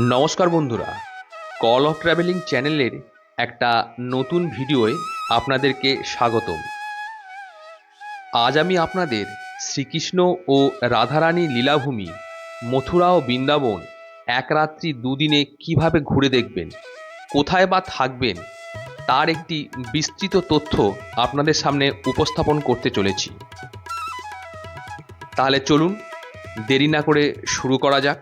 নমস্কার বন্ধুরা। Call of travelling চ্যানেলের একটা নতুন ভিডিওয়ে আপনাদেরকে স্বাগতম। আজ আমি আপনাদের শ্রীকৃষ্ণ ও রাধারানী লীলাভূমি, মথুরা ও বৃন্দাবন এক রাত্রি দুদিনে কীভাবে ঘুরে দেখবেন, কোথায় বা থাকবেন, তার একটি বিস্তৃত তথ্য আপনাদের সামনে উপস্থাপন করতে চলেছি। তাহলে চলুন, দেরি না করে শুরু করা যাক।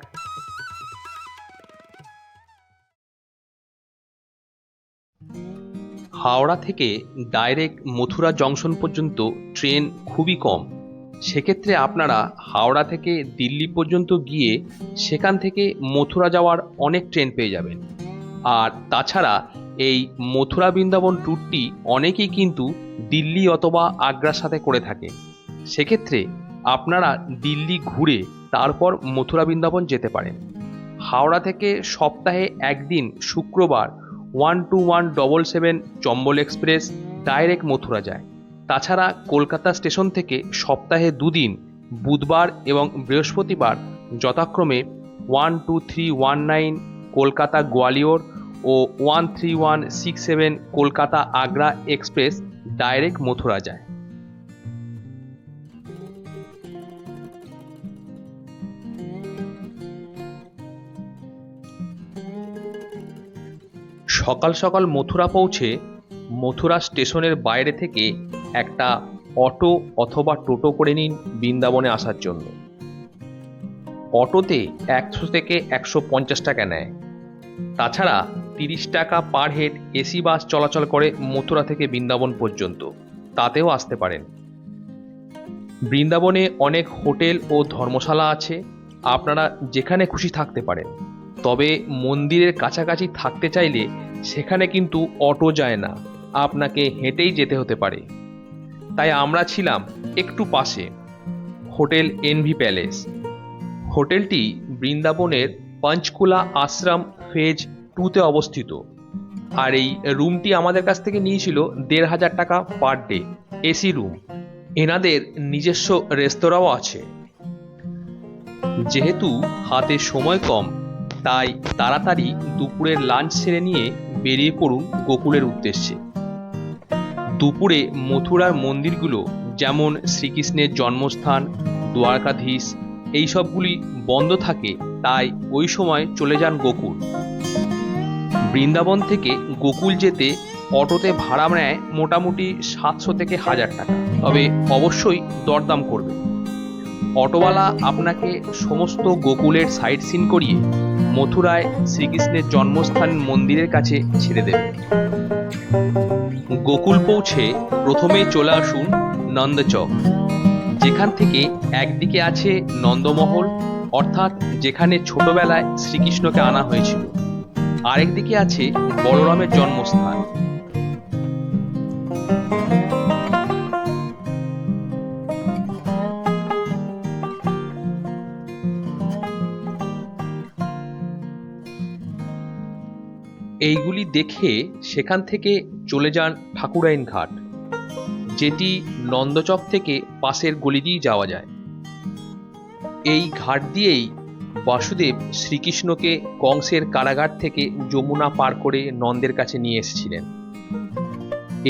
হাওড়া থেকে ডাইরেক্ট মথুরা জংশন পর্যন্ত ট্রেন খুবই কম। সেক্ষেত্রে আপনারা হাওড়া থেকে দিল্লি পর্যন্ত গিয়ে সেখান থেকে মথুরা যাওয়ার অনেক ট্রেন পেয়ে যাবেন। আর তাছাড়া এই মথুরা বৃন্দাবন ট্যুরটি অনেকেই কিন্তু দিল্লি অথবা আগ্রার সাথে করে থাকে। সেক্ষেত্রে আপনারা দিল্লি ঘুরে তারপর মথুরা বৃন্দাবন যেতে পারেন। হাওড়া থেকে সপ্তাহে একদিন শুক্রবার one two one double seven Chambal express direct Mathura যায়। তাছাড়া কলকাতা স্টেশন থেকে সপ্তাহে দুদিন, বুধবার এবং বৃহস্পতিবার যথাক্রমে one two three one nine Kolkata Gwalior ও one three one six seven Kolkata Agra express direct Mathura যায়। সকাল সকাল মথুরা পৌঁছে মথুরা স্টেশনের বাইরে থেকে একটা অটো অথবা টোটো করে নিন বৃন্দাবনে আসার জন্য। অটোতে একশো থেকে একশো পঞ্চাশ টাকা নেয়। তাছাড়া তিরিশ টাকা পার হেড এসি বাস চলাচল করে মথুরা থেকে বৃন্দাবন পর্যন্ত। তাতেও আসতে পারেন। বৃন্দাবনে অনেক হোটেল ও ধর্মশালা আছে। আপনারা যেখানে খুশি থাকতে পারেন। তবে মন্দিরের কাছাকাছি থাকতে চাইলে সেখানে কিন্তু অটো যায় না। আপনাকে হেঁটেই যেতে হতে পারে। তাই আমরা ছিলাম একটু পাশে। Hotel NV palace. হোটেলটি বৃন্দাবনের পঞ্চকুলা আশ্রম ফেজ টুতে অবস্থিত। আর এই রুমটি আমাদের কাছ থেকে নিয়েছিল দেড় হাজার টাকা পার ডে, এসি রুম। এনাদের নিজস্ব রেস্তোরাঁও আছে। যেহেতু হাতে সময় কম তাই তাড়াতাড়ি দুপুরের লাঞ্চ সেরে নিয়ে বেরিয়ে পড়ুন গোকুলের উদ্দেশ্যে। দুপুরে মথুরার মন্দিরগুলো যেমন শ্রীকৃষ্ণের জন্মস্থান, দ্বারকাধীশ, এই সবগুলি বন্ধ থাকে, তাই ওই সময় চলে যান গোকুল। বৃন্দাবন থেকে গোকুল যেতে অটোতে ভাড়া নেয় মোটামুটি সাতশো থেকে হাজার টাকা। তবে অবশ্যই দরদাম করবে। অটোওয়ালা আপনাকে সমস্ত গোকুলের সাইট সিন করিয়ে মথুরায় শ্রীকৃষ্ণের জন্মস্থান মন্দিরের কাছে ছেড়ে দেবে। গোকুল পৌঁছে প্রথমে চলে আসুন নন্দচক। যেখান থেকে একদিকে আছে নন্দমহল, অর্থাৎ যেখানে ছোটবেলায় শ্রীকৃষ্ণকে আনা হয়েছিল। আরেকদিকে আছে বলরামের জন্মস্থান। এইগুলি দেখে সেখান থেকে চলে যান ঠাকুরাইন ঘাট, যেটি নন্দচক থেকে পাশের গলি দিয়েই যাওয়া যায়। এই ঘাট দিয়েই বাসুদেব শ্রীকৃষ্ণকে কংসের কারাগার থেকে যমুনা পার করে নন্দের কাছে নিয়ে এসেছিলেন।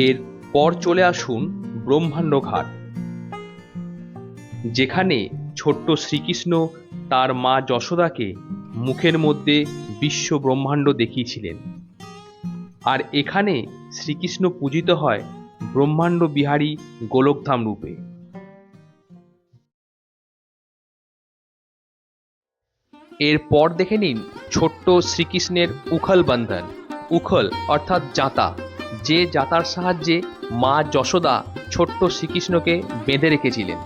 এর পর চলে আসুন ব্রহ্মাণ্ড ঘাট, যেখানে ছোট্ট শ্রীকৃষ্ণ তার মা যশোদাকে মুখের মধ্যে বিশ্ব ব্রহ্মাণ্ড দেখিয়েছিলেন। আর এখানে শ্রীকৃষ্ণ পূজিত হয় ব্রহ্মাণ্ড বিহারী গোলকধাম রূপে। এরপর দেখে নিন ছোট্ট শ্রীকৃষ্ণের উখল বন্ধন। উখল অর্থাৎ জাতা। যে জাতার সাহায্যে মা যশোদা ছোট্ট শ্রীকৃষ্ণকে বেঁধে রেখেছিলেন।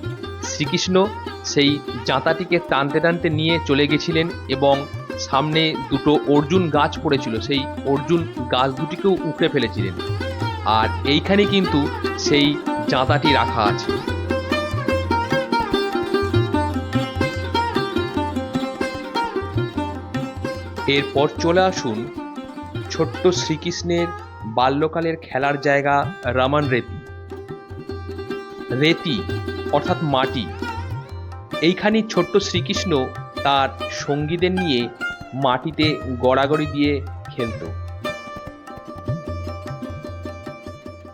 শ্রীকৃষ্ণ সেই জাঁতাটিকে টানতে টানতে নিয়ে চলে গেছিলেন এবং সামনে দুটো অর্জুন গাছ পড়েছিল, সেই অর্জুন গাছ দুটিকেও উকড়ে ফেলেছিলেন। আর এইখানে কিন্তু সেই জাঁতাটি রাখা আছে। এরপর চলে আসুন ছোট্ট শ্রীকৃষ্ণের বাল্যকালের খেলার জায়গা রামান রেতি রেতি অর্থাৎ মাটি। এইখানে ছোট্ট শ্রীকৃষ্ণ তার সঙ্গীদের নিয়ে মাটিতে গড়াগড়ি দিয়ে খেলতো।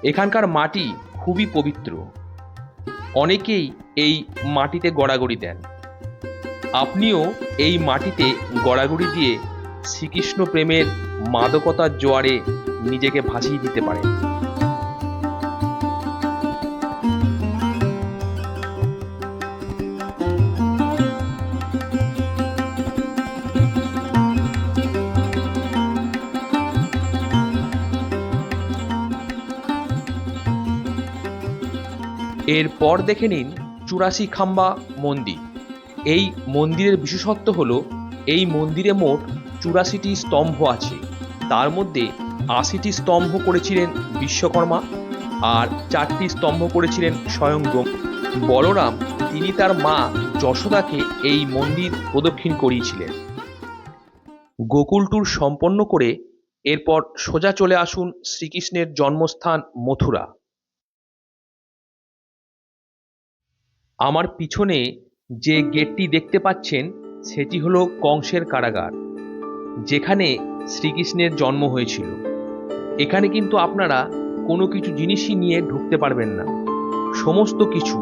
এখানকার মাটি খুবই পবিত্র। অনেকেই এই মাটিতে গড়াগড়ি দেন। আপনিও এই মাটিতে গড়াগড়ি দিয়ে শ্রীকৃষ্ণ প্রেমের মাদকতার জোয়ারে নিজেকে ভাসিয়ে দিতে পারেন। এরপর দেখে নিন চুরাশি খাম্বা মন্দির। এই মন্দিরের বিশেষত্ব হল, এই মন্দিরে মোট চুরাশিটি স্তম্ভ আছে। তার মধ্যে আশিটি স্তম্ভ করেছিলেন বিশ্বকর্মা আর চারটি স্তম্ভ করেছিলেন স্বয়ং। বলরাম, তিনি তার মা যশোদাকে এই মন্দির প্রদক্ষিণ করিয়েছিলেন। গোকুল ট্যুর সম্পন্ন করে এরপর সোজা চলে আসুন শ্রীকৃষ্ণের জন্মস্থান মথুরা। আমার পিছনে যে গেটটি দেখতে পাচ্ছেন, সেটি হলো কংসের কারাগার, যেখানে শ্রীকৃষ্ণের জন্ম হয়েছিল। এখানে কিন্তু আপনারা কোনো কিছু জিনিসই নিয়ে ঢুকতে পারবেন না। সমস্ত কিছু,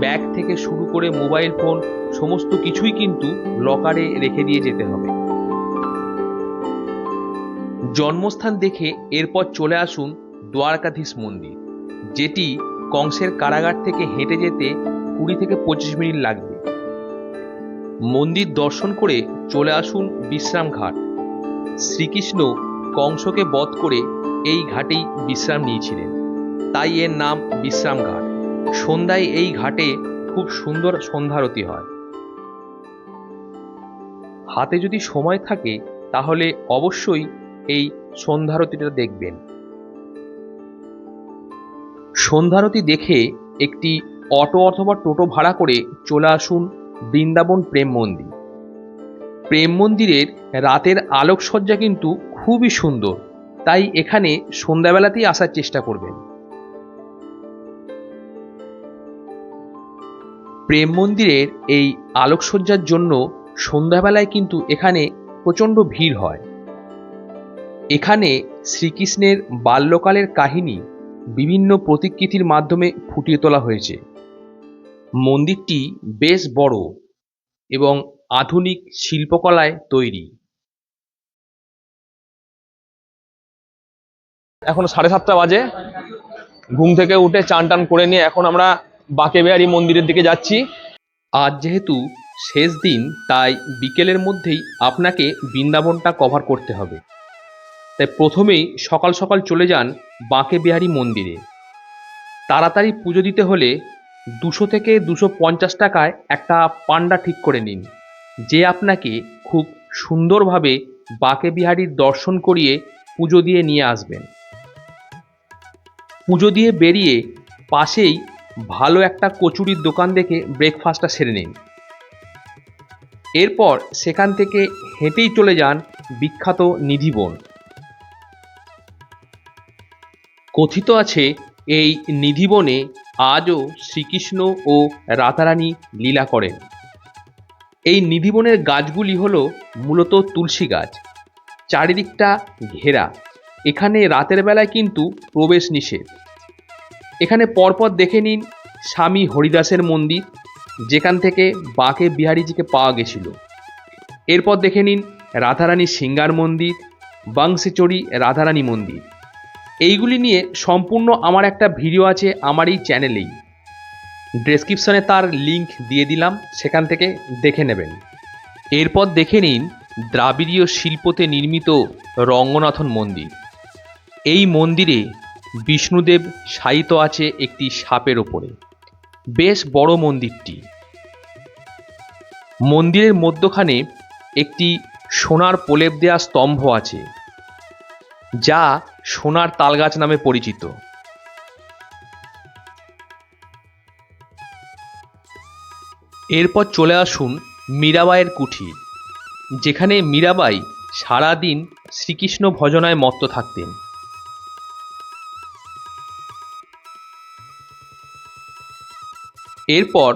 ব্যাগ থেকে শুরু করে মোবাইল ফোন, সমস্ত কিছুই কিন্তু লকারে রেখে দিয়ে যেতে হবে। জন্মস্থান দেখে এরপর চলে আসুন দ্বারকাধীশ মন্দির, যেটি কংসের কারাগার থেকে হেঁটে যেতে কুড়ি থেকে পঁচিশ মিনিট লাগবে। মন্দির দর্শন করে চলে আসুন বিশ্রাম ঘাট। শ্রীকৃষ্ণ কংসকে বধ করে এই ঘাটেই বিশ্রাম নিয়েছিলেন। তাই এর নাম বিশ্রাম ঘাট। সন্ধ্যায় এই ঘাটে খুব সুন্দর সন্ধ্যারতি হয়। হাতে যদি সময় থাকে, তাহলে অবশ্যই এই সন্ধ্যারতিটা দেখবেন। সন্ধ্যারতি দেখে একটি অটো অথবা টোটো ভাড়া করে চলে আসুন বৃন্দাবন প্রেম মন্দির। প্রেম মন্দিরের রাতের আলোকসজ্জা কিন্তু খুবই সুন্দর, তাই এখানে সন্ধ্যাবেলাতেই আসার চেষ্টা করবেন। প্রেম মন্দিরের এই আলোকসজ্জার জন্য সন্ধ্যাবেলায় কিন্তু এখানে প্রচণ্ড ভিড় হয়। এখানে শ্রীকৃষ্ণের বাল্যকালের কাহিনী বিভিন্ন প্রতিকৃতির মাধ্যমে ফুটিয়ে তোলা হয়েছে। মন্দিরটি বেশ বড় এবং আধুনিক শিল্পকলায় তৈরি। এখন সাড়ে সাতটা বাজে। ঘুম থেকে উঠে চান টান করে নিয়ে এখন আমরা বাঁকে বিহারি মন্দিরের দিকে যাচ্ছি। আজ যেহেতু শেষ দিন, তাই বিকেলের মধ্যেই আপনাকে বৃন্দাবনটা কভার করতে হবে। তাই প্রথমেই সকাল সকাল চলে যান বাঁকে বিহারী মন্দিরে। তাড়াতাড়ি পুজো দিতে হলে দুশো থেকে দুশো পঞ্চাশ টাকায় একটা পান্ডা ঠিক করে নিন, যে আপনাকে খুব সুন্দরভাবে বাঁকে বিহারীর দর্শন করিয়ে পুজো দিয়ে নিয়ে আসবেন। পুজো দিয়ে বেরিয়ে পাশেই ভালো একটা কচুরির দোকান দেখে ব্রেকফাস্টটা সেরে নিন। এরপর সেখান থেকে হেঁটেই চলে যান বিখ্যাত নিধিবন কথিত আছে, এই নিধিবনে আজও শ্রীকৃষ্ণ ও রাধারানী লীলা করেন। এই নিধিবনের গাছগুলি হল মূলত তুলসী গাছ, চারিদিকটা ঘেরা। এখানে রাতের বেলায় কিন্তু প্রবেশ নিষেধ। এখানে পরপর দেখে নিন স্বামী হরিদাসের মন্দির, যেখান থেকে বাঁকে বিহারীজিকে পাওয়া গেছিল। এরপর দেখে নিন রাধারানী সিঙ্গার মন্দির, বাংশিচড়ি রাধারানী মন্দির। এইগুলি নিয়ে সম্পূর্ণ আমার একটা ভিডিও আছে আমার এই চ্যানেলেই। ডেসক্রিপশনে তার লিংক দিয়ে দিলাম, সেখান থেকে দেখে নেবেন। এরপর দেখে নিন দ্রাবিড়ীয় শিল্পতে নির্মিত রঙ্গনাথন মন্দির। এই মন্দিরে বিষ্ণুদেব শায়িত আছে একটি সাপের ওপরে। বেশ বড় মন্দিরটি। মন্দিরের মধ্যখানে একটি সোনার প্রলেপ দেওয়া স্তম্ভ আছে, যা সোনার তালগাছ নামে পরিচিত। এরপর চলে আসুন মীরাবাইয়ের কুঠি, যেখানে মীরাবাই সারাদিন শ্রীকৃষ্ণ ভজনায় মত্ত থাকতেন। এরপর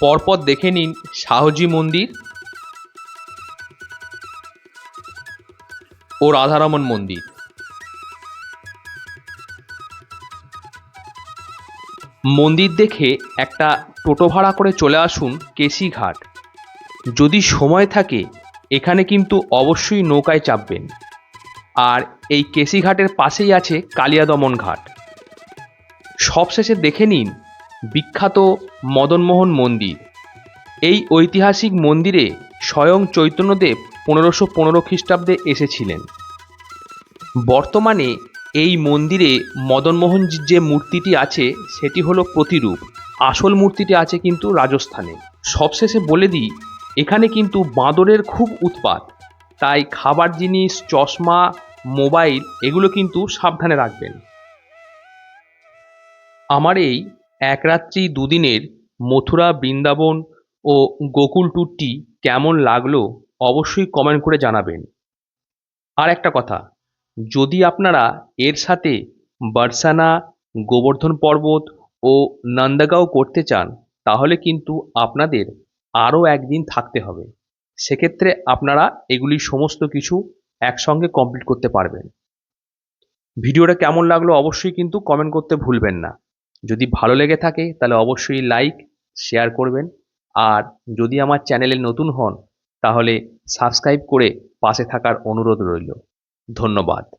পরপর দেখে নিন শাহজি মন্দির ও রাধারমন মন্দির। মন্দির দেখে একটা টোটো ভাড়া করে চলে আসুন কেশিঘাট যদি সময় থাকে, এখানে কিন্তু অবশ্যই নৌকায় চাপবেন। আর এই কেশিঘাটের পাশেই আছে কালিয়াদমন ঘাট। সবশেষে দেখে নিন বিখ্যাত মদনমোহন মন্দির। এই ঐতিহাসিক মন্দিরে স্বয়ং চৈতন্যদেব পনেরোশো পনেরো খ্রিস্টাব্দে এসেছিলেন। বর্তমানে এই মন্দিরে মদনমোহনজির যে মূর্তিটি আছে, সেটি হলো প্রতিরূপ। আসল মূর্তিটি আছে কিন্তু রাজস্থানে। সবশেষে বলে দিই, এখানে কিন্তু বাঁদরের খুব উৎপাত। তাই খাবার জিনিস, চশমা, মোবাইল, এগুলো কিন্তু সাবধানে রাখবেন। আমার এই এক রাত্রি দুদিনের মথুরা, বৃন্দাবন ও গোকুল ট্যুরটি কেমন লাগল, অবশ্যই কমেন্ট করে জানাবেন। আর একটা কথা যদি আপনারা এর সাথে বারসানা, গোবর্ধন পর্বত ও নন্দগাঁও করতে চান, তাহলে কিন্তু আপনাদের আরও একদিন থাকতে হবে। সেক্ষেত্রে আপনারা এগুলি সমস্ত কিছু একসঙ্গে কমপ্লিট করতে পারবেন। ভিডিওটা কেমন লাগল অবশ্যই কিন্তু কমেন্ট করতে ভুলবেন না। যদি ভালো লেগে থাকে, তাহলে অবশ্যই লাইক, শেয়ার করবেন। আর যদি আমার চ্যানেলে নতুন হন, তাহলে সাবস্ক্রাইব করে পাশে থাকার অনুরোধ রইল। ধন্যবাদ।